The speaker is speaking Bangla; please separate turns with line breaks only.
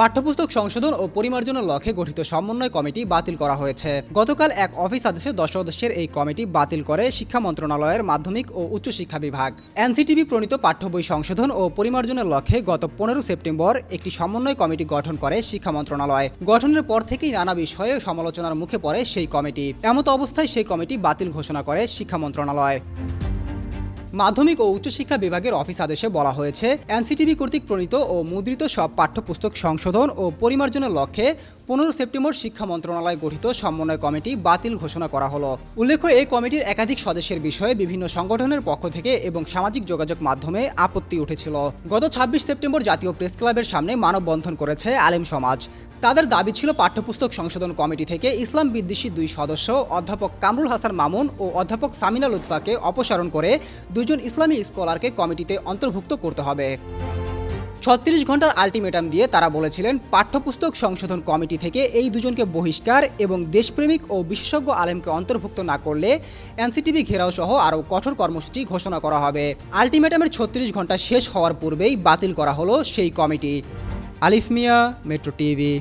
পাঠ্যপুস্তক সংশোধন ও পরিমার্জনের লক্ষ্যে গঠিত সমন্বয় কমিটি বাতিল করা হয়েছে। গতকাল এক অফিস আদেশে দশ সদস্যের এই কমিটি বাতিল করে শিক্ষা মন্ত্রণালয়ের মাধ্যমিক ও উচ্চশিক্ষা বিভাগ। এনসিটিভি প্রণীত পাঠ্য বই সংশোধন ও পরিমার্জনের লক্ষ্যে গত পনেরো সেপ্টেম্বর একটি সমন্বয় কমিটি গঠন করে শিক্ষা মন্ত্রণালয়। গঠনের পর থেকেই নানা বিষয়ে সমালোচনার মুখে পড়ে সেই কমিটি। এমত অবস্থায় সেই কমিটি বাতিল ঘোষণা করে শিক্ষা মন্ত্রণালয়। মাধ্যমিক ও উচ্চশিক্ষা বিভাগের অফিস আদেশে বলা হয়েছে, এনসিটিভি কর্তৃক প্রণীত ও মুদ্রিত সব পাঠ্যপুস্তক সংশোধন ও পরিমার্জনের লক্ষ্যে পনেরো সেপ্টেম্বর শিক্ষা মন্ত্রণালয় গঠিত সমন্বয় কমিটি বাতিল ঘোষণা করা হলো। উল্লেখ্য, এই কমিটির একাধিক সদস্যের বিষয়ে বিভিন্ন সংগঠনের পক্ষ থেকে এবং সামাজিক যোগাযোগ মাধ্যমে আপত্তি উঠেছিল। গত ছাব্বিশ সেপ্টেম্বর জাতীয় প্রেস ক্লাবের সামনে মানববন্ধন করেছে আলেম সমাজ। তাদের দাবি ছিল, পাঠ্যপুস্তক সংশোধন কমিটি থেকে ইসলাম বিদ্বেষী দুই সদস্য, অধ্যাপক কামরুল হাসান মামুন ও অধ্যাপক সামিনা লুৎফাকে অপসারণ করে দুজন ইসলামী স্কলারকে কমিটিতে অন্তর্ভুক্ত করতে হবে। ছত্রিশ ঘণ্টার আলটিমেটাম দিয়ে তারা বলেছিলেন, পাঠ্যপুস্তক সংশোধন কমিটি থেকে এই দুজনকে বহিষ্কার এবং দেশপ্রেমিক ও বিশেষজ্ঞ আলেমকে অন্তর্ভুক্ত না করলে এনসিটিভি ঘেরাও সহ আরও কঠোর কর্মসূচি ঘোষণা করা হবে। আলটিমেটামের ছত্রিশ ঘণ্টা শেষ হওয়ার পূর্বেই বাতিল করা হলো সেই কমিটি। আলিফ মিয়া, মেট্রো টিভি।